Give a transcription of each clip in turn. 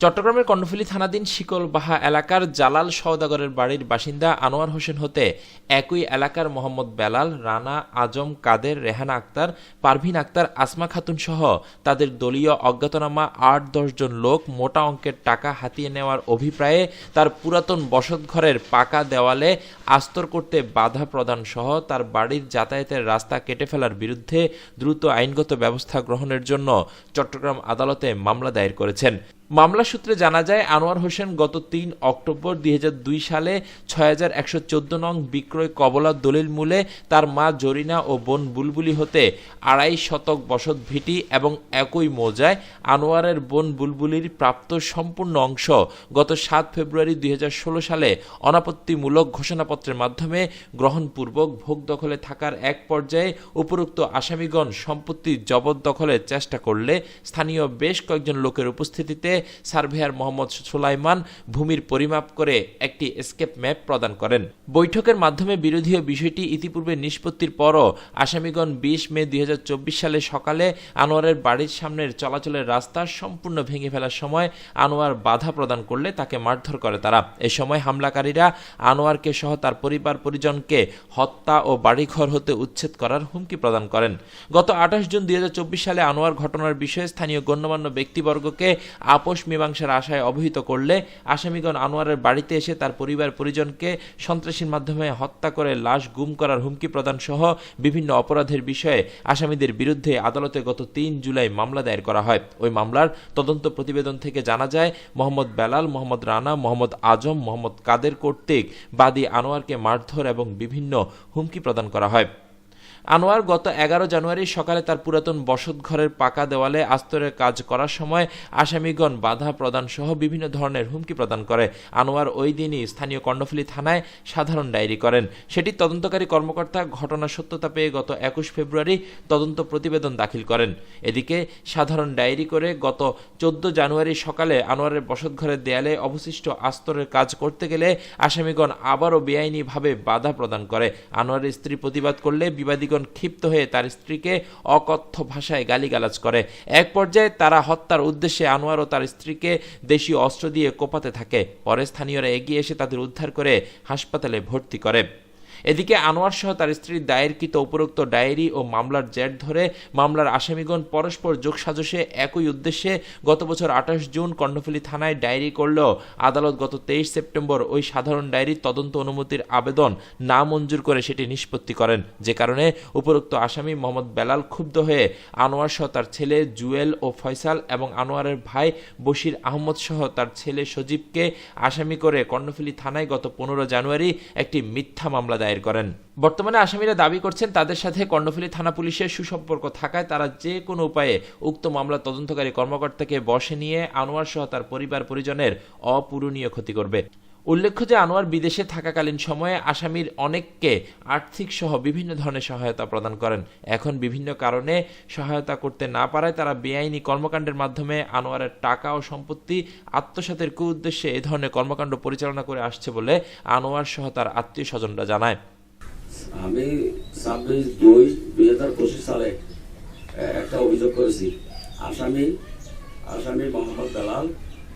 চট্টগ্রামের কর্ণফুলী থানাধীন শিকলবাহা এলাকার জালাল সওদাগরের বাড়ির বাসিন্দা আনোয়ার হোসেন হতে একই এলাকার মোহাম্মদ বেলাল, রানা আজম, কাদের, রেহানা আক্তার, পারভিন আক্তার, আসমা খাতুন সহ তাদের দলীয় অজ্ঞাতনামা আট দশজন লোক মোটা অঙ্কের টাকা হাতিয়ে নেওয়ার অভিপ্রায়ে তার পুরাতন বসতঘরের পাকা দেওয়ালে আস্তর করতে বাধা প্রদান সহ তার বাড়ির যাতায়াতের রাস্তা কেটে ফেলার বিরুদ্ধে দ্রুত আইনগত ব্যবস্থা গ্রহণের জন্য চট্টগ্রাম আদালতে মামলা দায়ের করেছেন। মামলা সূত্রে জানা যায়, আনোয়ার হোসেন গত তিন অক্টোবর দুই হাজার দুই সালে ছয় হাজার একশো চোদ্দ নং বিক্রয় কবলা দলিল মূলে তার মা জরিনা ও বোন বুলবুলি হতে আড়াই শতক বসত ভিটি এবং একই মৌজায় আনোয়ারের বোন বুলবুলির প্রাপ্ত সম্পূর্ণ অংশ গত সাত ফেব্রুয়ারি দুই হাজার ষোলো সালে অনাপত্তিমূলক ঘোষণাপত্রের মাধ্যমে গ্রহণপূর্বক ভোগ দখলে থাকার এক পর্যায়ে উপরোক্ত আসামিগণ সম্পত্তি জবরদখলের চেষ্টা করলে স্থানীয় বেশ কয়েকজন লোকের উপস্থিতিতে সার্ভেয়ার মোহাম্মদ সুলাইমান ভূমির পরিমাপ করে একটি এসকেপ ম্যাপ প্রদান করেন। বৈঠকের মাধ্যমে বিরোধীয় বিষয়টি ইতিপূর্বে নিষ্পত্তির পরও আসামিগণ বিশ মে দুই সালে সকালে আনোয়ারের বাড়ির সামনের চলাচলের রাস্তা সম্পূর্ণ ভেঙে ফেলার সময় আনোয়ার বাধা প্রদান করলে তাকে মারধর করে তারা। এ সময় হামলাকারীরা আনোয়ারকে সহ তার পরিবার পরিজনকে হত্যা ও বাড়িঘর হতে উচ্ছেদ করার হুমকি প্রদান করেন। গত আঠাশ জুন দুই হাজার চব্বিশ সালে আনোয়ার ঘটনার বিষয়ে স্থানীয় গণ্যমান্য ব্যক্তিবর্গকে আপোষ মীমাংসার আশায় অবহিত করলে আসামিগণ আনোয়ারের বাড়িতে এসে তার পরিবার পরিজনকে সন্ত্রাসীর মাধ্যমে হত্যা করে লাশ গুম করার হুমকি প্রদান সহ বিভিন্ন অপরাধের বিষয়ে আসামিদের বিরুদ্ধে আদালতে গত তিন জুলাই মামলা দায়ের করা হয়। ওই মামলার তদন্ত প্রতিবেদন থেকে জানা যায়, মোহাম্মদ বেলাল, মোহাম্মদ রানা, মোহাম্মদ আজম, মোহাম্মদ কাদের কর্তৃক বাদী আনোয়ারকে মারধর এবং বিভিন্ন হুমকি প্রদান করা হয়। আনোয়ার গত এগারো জানুয়ারি সকালে তার পুরাতন বসত ঘরের পাকা দেওয়ালে আস্তরের কাজ করার সময় আসামিগণ বাধা প্রদান সহ বিভিন্ন ধরনের হুমকি প্রদান করে। আনোয়ার ওই দিনই স্থানীয় কর্ণফুলী থানায় সাধারণ ডায়েরি করেন। সেটি তদন্তকারী কর্মকর্তা ঘটনার সত্যতা পেয়ে গত একুশ ফেব্রুয়ারি তদন্ত প্রতিবেদন দাখিল করেন। এদিকে সাধারণ ডায়েরি করে গত চোদ্দ জানুয়ারি সকালে আনোয়ারের বসতঘরের দেয়ালে অবশিষ্ট আস্তরের কাজ করতে গেলে আসামিগণ আবারও বেআইনিভাবে বাধা প্রদান করে। আনোয়ারের স্ত্রী প্রতিবাদ করলে বিবাদীগণ ক্ষিপ্ত হয়ে তার স্ত্রীকে অকথ্য ভাষায় গালিগালাজ করে। এক পর্যায়ে তারা হত্যার উদ্দেশ্যে আনোয়ার ও তার স্ত্রীকে দেশীয় অস্ত্র দিয়ে কোপাতে থাকে। পরে স্থানীয়রা এগিয়ে এসে তাদের উদ্ধার করে হাসপাতালে ভর্তি করে। এদিকে আনোয়ার সহ তার স্ত্রীর দায়েরকৃত উপরোক্ত ডায়েরি ও মামলার জের ধরে মামলার আসামিগণ পরস্পর যোগসাজশে একই উদ্দেশ্যে গত বছর আঠাশ জুন কর্ণফুলী থানায় ডায়েরি করলেও আদালত গত তেইশ সেপ্টেম্বর ওই সাধারণ ডায়েরির তদন্ত অনুমতির আবেদন না মঞ্জুর করে সেটি নিষ্পত্তি করেন। যে কারণে উপরোক্ত আসামি মোহাম্মদ বেলাল ক্ষুব্ধ হয়ে আনোয়ার সহ তার ছেলে জুয়েল ও ফয়সাল এবং আনোয়ারের ভাই বশির আহমদ সহ তার ছেলে সজীবকে আসামি করে কর্ণফুলী থানায় গত পনেরো জানুয়ারি একটি মিথ্যা মামলা দায়ের করেন। বর্তমানে আসামিরা দাবি করছেন, তাদের সাথে কর্ণফুলী থানা পুলিশের সুসম্পর্ক থাকায় তারা যে কোনো উপায়ে উক্ত মামলা তদন্তকারী কর্মকর্তাকে বসে নিয়ে আনোয়ার সহ তার পরিবার পরিজনের অপূরণীয় ক্ষতি করবে। উল্লেখ্য যে আনোয়ার বিদেশে থাকাকালীন সময়ে আসামির অনেককে আর্থিক সহ বিভিন্ন ধরনের সহায়তা প্রদান করেন। এখন বিভিন্ন কারণে সহায়তা করতে না পারায় তারা বেআইনি কর্মকাণ্ডের মাধ্যমে আনোয়ারের টাকা ও সম্পত্তি আত্মসাতের কু উদ্দেশ্যে এ ধরনের কর্মকাণ্ড পরিচালনা করে আসছে বলে আনোয়ার সহ তার আত্মীয় স্বজনরা জানায়। আমি ছাব্বিশ দুই দুই হাজার পঁচিশ সালে একটা অভিযোগ করেছি। আসামি আসামি মোহাম্মদ দালাল,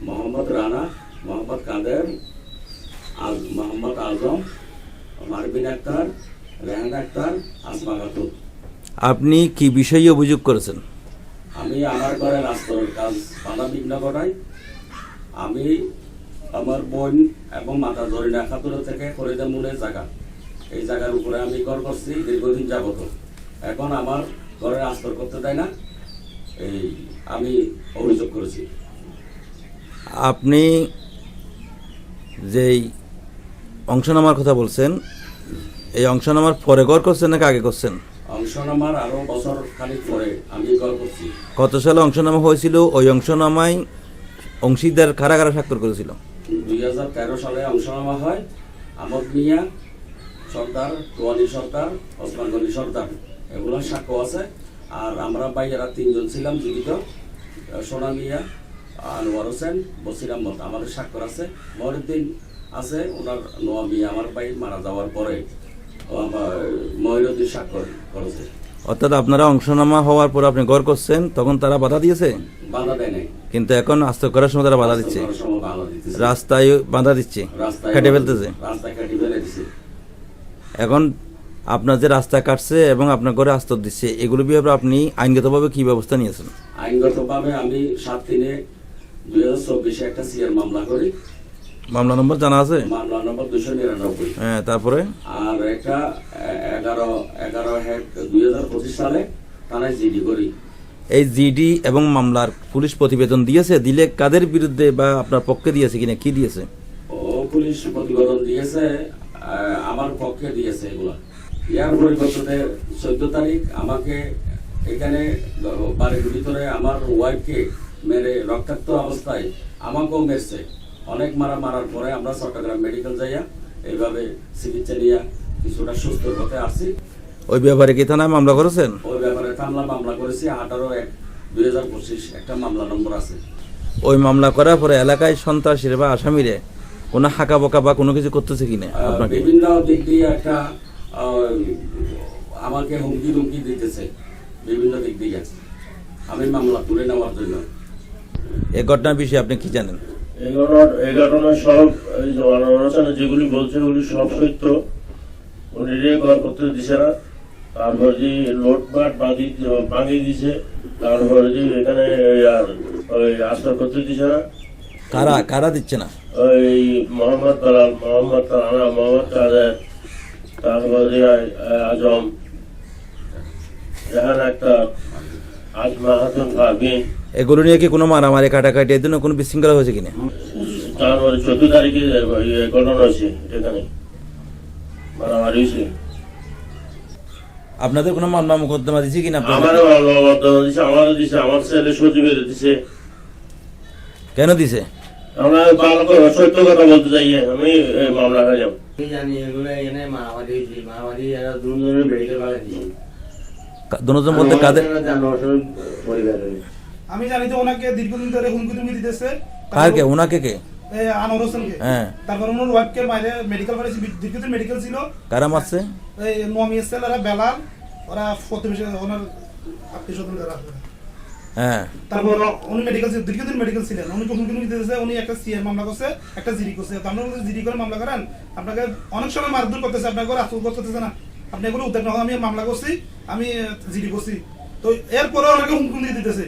মোহাম্মদ রানা, মোহাম্মদ কাদের আজ মোহাম্মদ আজম মারবিন আক্তার রেহান আক্তার আসমা খাতুন। আপনি কি বিষয়ে অভিযোগ করেছেন? আমি আমার ঘরে রাস্তার কাজ বাধা বিঘ্ন করাই আমি আমার বোন এবং মাতা জরিনা খাতুর থেকে ফরিদা মুনের জায়গা। এই জায়গার উপরে আমি ঘর করছি দীর্ঘদিন যাবত। এখন আমার ঘরে আস্তর করতে দেয় না। এই আমি অভিযোগ করেছি। আপনি যেই অংশনামার কথা বলছেন। এই অংশনামার পরে গড় করছেন নাকি আগে করছেন? অংশ নামার আরও বছর খানিক পরে আমি ঘর করছি। কত সালে অংশনামা হয়েছিল? ওই অংশ অংশনামায় অংশীদার কারা কারা স্বাক্ষর করেছিল? দুই হাজার তেরো সালে অংশ নেওয়া হয় আমদ মিয়া সর্দার তোয়ানি সর্দার ওসমান গনি সর্দার। এগুলো সাক্ষ্য আছে। আর আমরা বাইরা তিনজন ছিলাম জীবিত। সোনা মিয়া আনোয়ার হোসেন বসির আহমদ। আমাদের স্বাক্ষর আছে। মহিউদ্দিন আছে ওনার নোয়া মিয়া আমার ভাই মারা যাওয়ার পরে মহিউদ্দিন স্বাক্ষর করেছে। অর্থাৎ আপনারা অংশনামা হওয়ার পর আপনি গড় করছেন তখন তারা বাধা দিয়েছে? বাধা দেয় নাই। কিন্তু এখন আস্ত করার সময় তারা বাধা দিচ্ছে। রাস্তায় বাধা দিচ্ছে কেটে ফেলতেছে। এখন আপনার যে রাস্তা কাটছে এবং আপনার ঘরে আস্তর দিচ্ছে এগুলো ব্যাপারে আপনি আইনগতভাবে কি ব্যবস্থা নিয়েছেন? আইনগতভাবে আমি সাত তিনে দুই হাজার চব্বিশে একটা সিআর মামলা করি। মামলা নম্বর জানা আছে? মামলা নম্বর দুশো নিরানব্বই। হ্যাঁ তারপরে? আর একটা এ- এগারো এগারো হেড দুই হাজার পঁচিশ সালে থানায় জিডি করি। এই জিডি এবং মামলার পুলিশ প্রতিবেদন দিয়েছে দিলে কাদের বিরুদ্ধে বা আপনার পক্ষে দিয়েছে কিনা কি দিয়েছে? ও পুলিশ প্রতিবেদন দিয়েছে আমার পক্ষে দিয়েছে এগুলা। ইয়ার পরিবর্তনে চোদ্দ তারিখ আমাকে এখানে বাড়ির ভিতরে আমার ওয়াইফকে মেরে রক্তাক্ত অবস্থায় আমাকেও মেরছে। অনেক মারা মারার পরে আমরা চট্টগ্রাম মেডিকেল যাইয়া এইভাবে চিকিৎসা নিয়ে কিছুটা সুস্থ হতে আসছি। ওই ব্যাপারে কি থানায় মামলা করেছেন? ওই ব্যাপারে মামলা মামলা করেছি। আঠারো এক দুই হাজার পঁচিশ একটা মামলা নম্বর আছে। ওই মামলা করার পরে এলাকায় সন্ত্রাসীরা বা আসামিরে কোনো হাঁকা বকা বা কোনো কিছু করতেছে কিনা আহ, আপনাকে? বিভিন্ন দিক দিয়ে একটা আমাকে হুমকি টুমকি দিতেছে। বিভিন্ন দিক দিয়ে। আমি মামলা তুলে নেওয়ার জন্য। এই ঘটনার বিষয়ে আপনি কি জানেন? এই ঘটনা এই ঘটনা সব আলোচনা যেগুলি বলছে ওগুলি সব সত্য। উনি রে করতে দিছে না। তারপর যে লোটপাট বাঁধি ভাঙিয়ে দিছে তারপরে যে এখানে ওই আশ্রয় করতে দিছে না। কারা কারা দিচ্ছে না? ওই মোহাম্মদ তালাল মোহাম্মদ তালানা মোহাম্মদ কাদের তারপরে যে আজম। রেহান আক্তার আজমা হাসান পারভিন এগুলো নিয়ে কি কোনো মারামারি কাটাকাটি এর জন্য কোনো বিশৃঙ্খলা হয়েছে কিনা? তারপরে চোদ্দ তারিখে ঘটনা হয়েছে এখানে। মারামারি হয়েছে। আপনাদের কোনো মামলা মোকদ্দমা কিনা দিছে আমারও দিছে আমার ছেলে সজীবের দিছে। কেন দিছে? আমরা ভালো করে সত্য কথা বলতে চাই আমি মামলা খাইলাম আমি জানি এগুলো এখানে মারামারি হয়েছে মারামারি এরা দুজনের মেডিকেল কলেজ দুজন বলতে কাদের পরিবারের আমি জানি যে ওনাকে দীর্ঘদিন ধরে হুমকি টুমকি দিতেছে। কারকে? ওনাকে কে? এই আনোয়ার হোসেনকে। হ্যাঁ। তারপর ওনার ওয়াইফকে মেডিকেল কলেজ দীর্ঘদিন মেডিকেল ছিল। কারা মারছে? এই এসেল ওরা বেলাল ওরা প্রতিবেশী ওনার আত্মীয় স্বজন যারা হ্যাঁ। তারপর উনি মেডিকেল দীর্ঘদিন মেডিকেল ছিলেন। উনি দিতেছে উনি একটা সিএর মামলা করছে একটা জিডি করছে। তো আপনারা জিডি করে মামলা করেন আপনাকে অনেক সময় মারধর করতেছে আপনাকে রাস্তা করতেছে না। আপনি এগুলো উদ্যোগ না আমি মামলা করছি আমি জিডি করছি। তো এরপরে ওনাকে হুমকি টুমকি দিতেছে।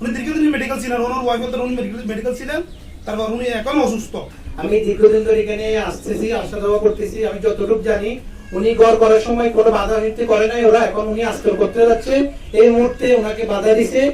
উনি দীর্ঘদিন মেডিকেল ছিলেন, ওনার ওয়াইফ উনি মেডিকেল ছিলেন, তারপর উনি এখন অসুস্থ। আমি দীর্ঘদিন ধরে এখানে আসতেছি, আসা যাওয়া করতেছি, আমি যতটুকু জানি উনি গড় করার সময় কোনো বাধা নিতে করে নাই ওরা এখন উনি আস্তর করতে যাচ্ছে। এই মুহূর্তে ওনাকে বাধা দিছে।